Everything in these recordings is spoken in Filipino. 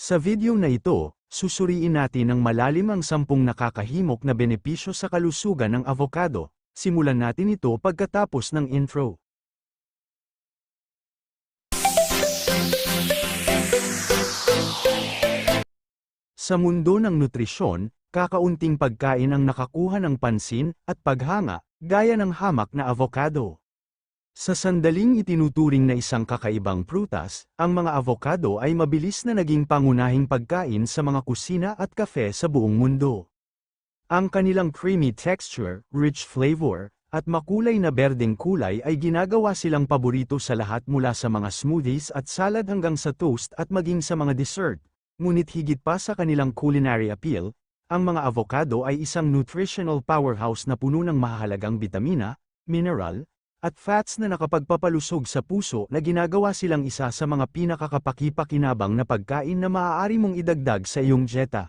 Sa video na ito, susuriin natin ng malalim ang sampung nakakahimok na benepisyo sa kalusugan ng avocado. Simulan natin ito pagkatapos ng intro. Sa mundo ng nutrisyon, kakaunting pagkain ang nakakuha ng pansin at paghanga, gaya ng hamak na avocado. Sa sandaling itinuturing na isang kakaibang prutas, ang mga avocado ay mabilis na naging pangunahing pagkain sa mga kusina at kafe sa buong mundo. Ang kanilang creamy texture, rich flavor, at makulay na berdeng kulay ay ginagawa silang paborito sa lahat mula sa mga smoothies at salad hanggang sa toast at maging sa mga dessert. Ngunit higit pa sa kanilang culinary appeal, ang mga avocado ay isang nutritional powerhouse na puno ng mahalagang bitamina, mineral, at fats na nakapagpapalusog sa puso na ginagawa silang isa sa mga pinakakapakipakinabang na pagkain na maaari mong idagdag sa iyong dieta.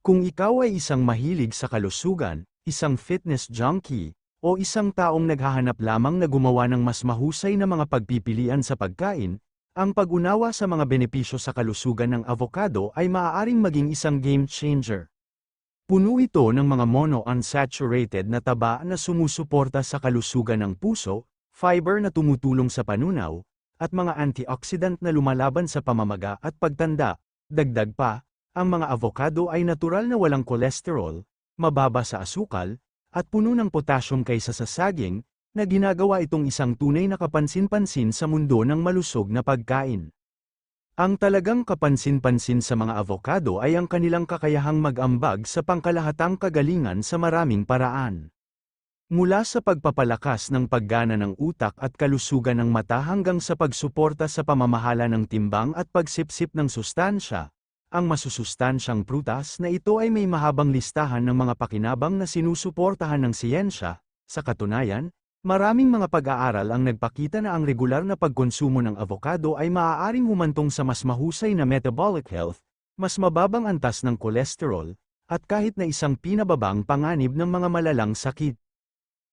Kung ikaw ay isang mahilig sa kalusugan, isang fitness junkie, o isang taong naghahanap lamang na gumawa ng mas mahusay na mga pagpipilian sa pagkain, ang pag-unawa sa mga benepisyo sa kalusugan ng avocado ay maaaring maging isang game changer. Puno ito ng mga mono-unsaturated na taba na sumusuporta sa kalusugan ng puso, fiber na tumutulong sa panunaw, at mga antioxidant na lumalaban sa pamamaga at pagtanda. Dagdag pa, ang mga avocado ay natural na walang kolesterol, mababa sa asukal, at puno ng potassium kaysa sa saging, na ginagawa itong isang tunay na kapansin-pansin sa mundo ng malusog na pagkain. Ang talagang kapansin-pansin sa mga avocado ay ang kanilang kakayahang mag-ambag sa pangkalahatang kagalingan sa maraming paraan. Mula sa pagpapalakas ng paggana ng utak at kalusugan ng mata hanggang sa pagsuporta sa pamamahala ng timbang at pagsipsip ng sustansya, ang masusustansyang prutas na ito ay may mahabang listahan ng mga pakinabang na sinusuportahan ng siyensya. Sa katunayan, maraming mga pag-aaral ang nagpakita na ang regular na pagkonsumo ng avocado ay maaaring humantong sa mas mahusay na metabolic health, mas mababang antas ng kolesterol, at kahit na isang pinababang panganib ng mga malalang sakit.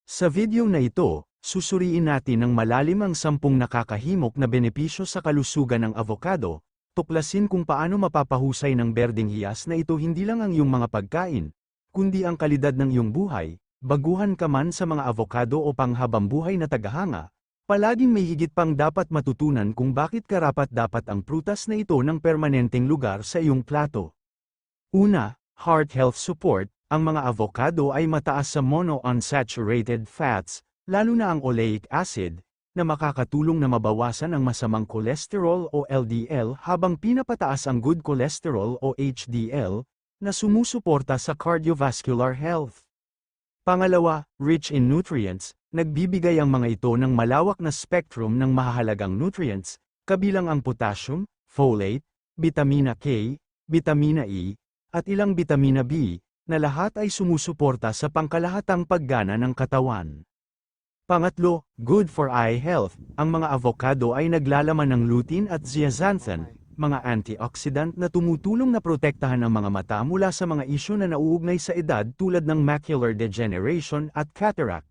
Sa video na ito, susuriin natin ng malalim ang sampung nakakahimok na benepisyo sa kalusugan ng avocado, tuklasin kung paano mapapahusay ng berdeng hiyas na ito hindi lang ang iyong mga pagkain, kundi ang kalidad ng iyong buhay, baguhan ka man sa mga avocado o panghabang buhay na tagahanga, palaging may higit pang dapat matutunan kung bakit karapat dapat ang prutas na ito ng permanenteng lugar sa iyong plato. Una, heart health support, ang mga avocado ay mataas sa mono-unsaturated fats, lalo na ang oleic acid, na makakatulong na mabawasan ang masamang cholesterol o LDL habang pinapataas ang good cholesterol o HDL, na sumusuporta sa cardiovascular health. Pangalawa, rich in nutrients, nagbibigay ang mga ito ng malawak na spectrum ng mahahalagang nutrients, kabilang ang potassium, folate, vitamina K, vitamina E, at ilang vitamina B, na lahat ay sumusuporta sa pangkalahatang paggana ng katawan. Pangatlo, good for eye health, ang mga avocado ay naglalaman ng lutein at zeaxanthin, mga antioxidant na tumutulong na protektahan ang mga mata mula sa mga isyu na nauugnay sa edad tulad ng macular degeneration at cataract.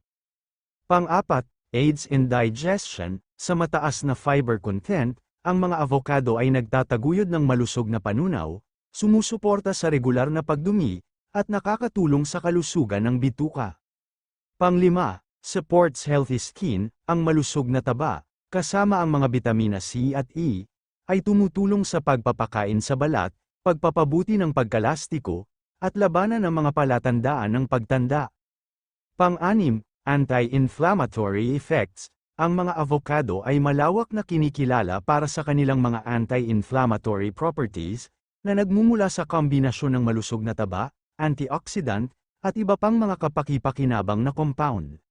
Pang-apat, aids in digestion, sa mataas na fiber content, ang mga avocado ay nagtataguyod ng malusog na panunaw, sumusuporta sa regular na pagdumi, at nakakatulong sa kalusugan ng bituka. Panglima, supports healthy skin, ang malusog na taba, kasama ang mga bitamina C at E, ay tumutulong sa pagpapakain sa balat, pagpapabuti ng pagkalastiko, at labanan ng mga palatandaan ng pagtanda. Pang-anim, anti-inflammatory effects, ang mga avocado ay malawak na kinikilala para sa kanilang mga anti-inflammatory properties, na nagmumula sa kombinasyon ng malusog na taba, antioxidant, at iba pang mga kapakipakinabang na compound.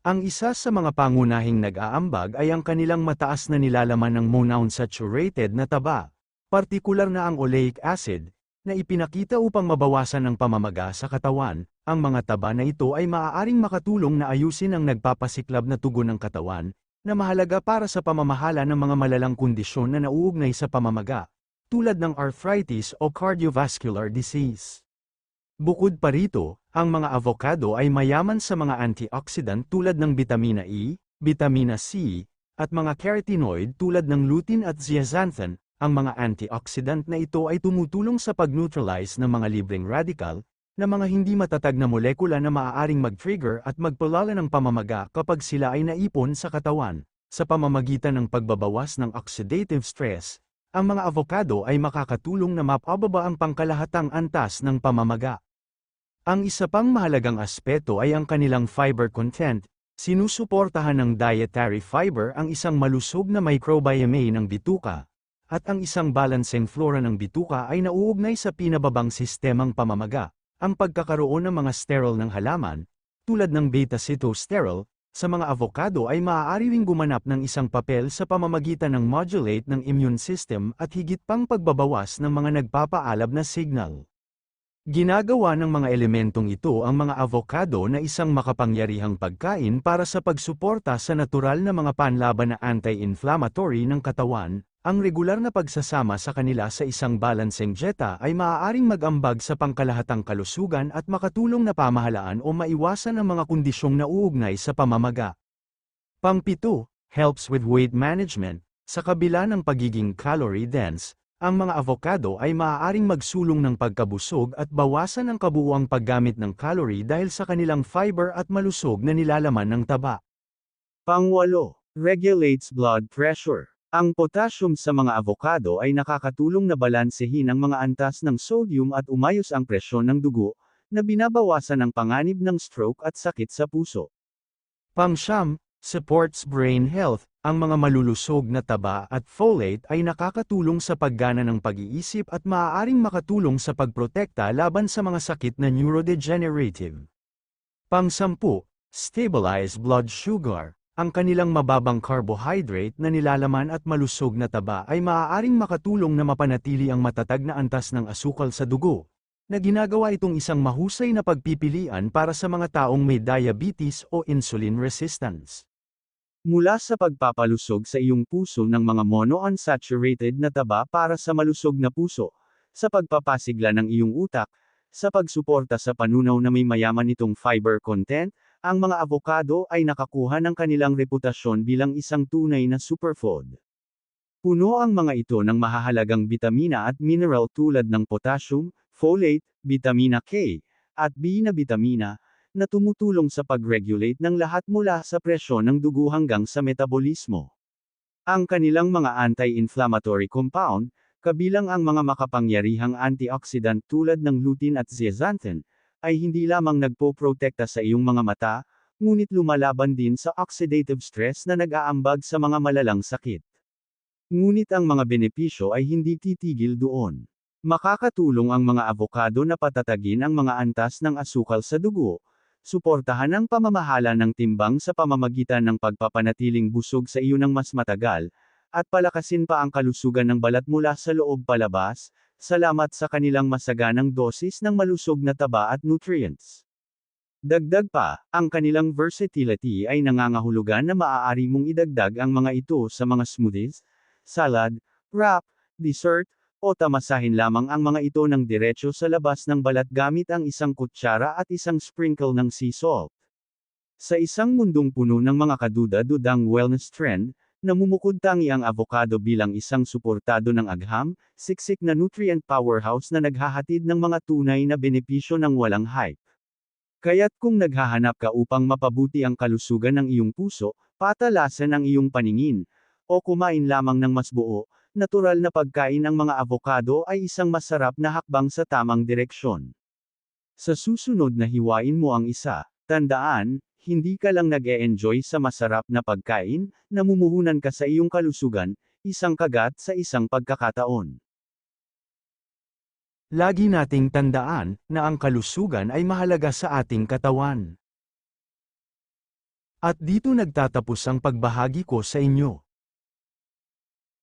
Ang isa sa mga pangunahing nag-aambag ay ang kanilang mataas na nilalaman ng monounsaturated na taba, partikular na ang oleic acid, na ipinakita upang mabawasan ang pamamaga sa katawan, ang mga taba na ito ay maaaring makatulong na ayusin ang nagpapasiklab na tugon ng katawan, na mahalaga para sa pamamahala ng mga malalang kondisyon na nauugnay sa pamamaga, tulad ng arthritis o cardiovascular disease. Bukod pa rito, ang mga avocado ay mayaman sa mga antioxidant tulad ng vitamina E, vitamina C, at mga carotenoid tulad ng lutein at zeaxanthin, Ang mga antioxidant na ito ay tumutulong sa pag-neutralize ng mga libreng radical, na mga hindi matatag na molekula na maaaring mag-trigger at magpalala ng pamamaga kapag sila ay naipon sa katawan. Sa pamamagitan ng pagbabawas ng oxidative stress, ang mga avocado ay makakatulong na mapababa ang pangkalahatang antas ng pamamaga. Ang isa pang mahalagang aspeto ay ang kanilang fiber content, sinusuportahan ng dietary fiber ang isang malusog na microbiome ng bituka, at ang isang balancing flora ng bituka ay nauugnay sa pinababang sistemang pamamaga, ang pagkakaroon ng mga sterile ng halaman, tulad ng beta-cytosterol, sa mga avocado ay maaari ring gumanap ng isang papel sa pamamagitan ng modulate ng immune system at higit pang pagbabawas ng mga nagpapaalab na signal. Ginagawa ng mga elementong ito ang mga avocado na isang makapangyarihang pagkain para sa pagsuporta sa natural na mga panlaban na anti-inflammatory ng katawan, ang regular na pagsasama sa kanila sa isang balancing dieta ay maaaring mag-ambag sa pangkalahatang kalusugan at makatulong na pamahalaan o maiwasan ang mga kondisyong nauugnay sa pamamaga. Pangpito, helps with weight management. Sa kabila ng pagiging calorie dense, ang mga avocado ay maaaring magsulong ng pagkabusog at bawasan ang kabuuang paggamit ng calorie dahil sa kanilang fiber at malusog na nilalaman ng taba. Pangwalo, regulates blood pressure. Ang potassium sa mga avocado ay nakakatulong na balansehin ang mga antas ng sodium at umayos ang presyon ng dugo, na binabawasan ang panganib ng stroke at sakit sa puso. Pangsyam, supports brain health. Ang mga malulusog na taba at folate ay nakakatulong sa paggana ng pag-iisip at maaaring makatulong sa pagprotekta laban sa mga sakit na neurodegenerative. Pangsampu, stabilize blood sugar. Ang kanilang mababang carbohydrate na nilalaman at malusog na taba ay maaaring makatulong na mapanatili ang matatag na antas ng asukal sa dugo, na ginagawa itong isang mahusay na pagpipilian para sa mga taong may diabetes o insulin resistance. Mula sa pagpapalusog sa iyong puso ng mga monounsaturated na taba para sa malusog na puso, sa pagpapasigla ng iyong utak, sa pagsuporta sa panunaw na may mayaman nitong fiber content, ang mga avocado ay nakakuha ng kanilang reputasyon bilang isang tunay na superfood. Puno ang mga ito ng mahahalagang bitamina at mineral tulad ng potassium, folate, bitamina K, at B na bitamina, na tumutulong sa pag-regulate ng lahat mula sa presyon ng dugo hanggang sa metabolismo. Ang kanilang mga anti-inflammatory compound, kabilang ang mga makapangyarihang antioxidant tulad ng lutein at zeaxanthin, ay hindi lamang nagpo-protekta sa iyong mga mata, ngunit lumalaban din sa oxidative stress na nag-aambag sa mga malalang sakit. Ngunit ang mga benepisyo ay hindi titigil doon. Makakatulong ang mga avocado na patatagin ang mga antas ng asukal sa dugo, suportahan ang pamamahala ng timbang sa pamamagitan ng pagpapanatiling busog sa iyo ng mas matagal, at palakasin pa ang kalusugan ng balat mula sa loob palabas, salamat sa kanilang masaganang dosis ng malusog na taba at nutrients. Dagdag pa, ang kanilang versatility ay nangangahulugan na maaari mong idagdag ang mga ito sa mga smoothies, salad, wrap, dessert, o tamasahin lamang ang mga ito ng diretso sa labas ng balat gamit ang isang kutsara at isang sprinkle ng sea salt. Sa isang mundong puno ng mga kaduda-dudang wellness trend, namumukod tangi ang avocado bilang isang suportado ng agham, siksik na nutrient powerhouse na naghahatid ng mga tunay na benepisyo ng walang hype. Kaya't kung naghahanap ka upang mapabuti ang kalusugan ng iyong puso, patalasan ang iyong paningin, o kumain lamang ng mas buo, natural na pagkain ng mga avocado ay isang masarap na hakbang sa tamang direksyon. Sa susunod na hiwain mo ang isa, tandaan, hindi ka lang nag-e-enjoy sa masarap na pagkain, namumuhunan ka sa iyong kalusugan, isang kagat sa isang pagkakataon. Lagi nating tandaan na ang kalusugan ay mahalaga sa ating katawan. At dito nagtatapos ang pagbahagi ko sa inyo.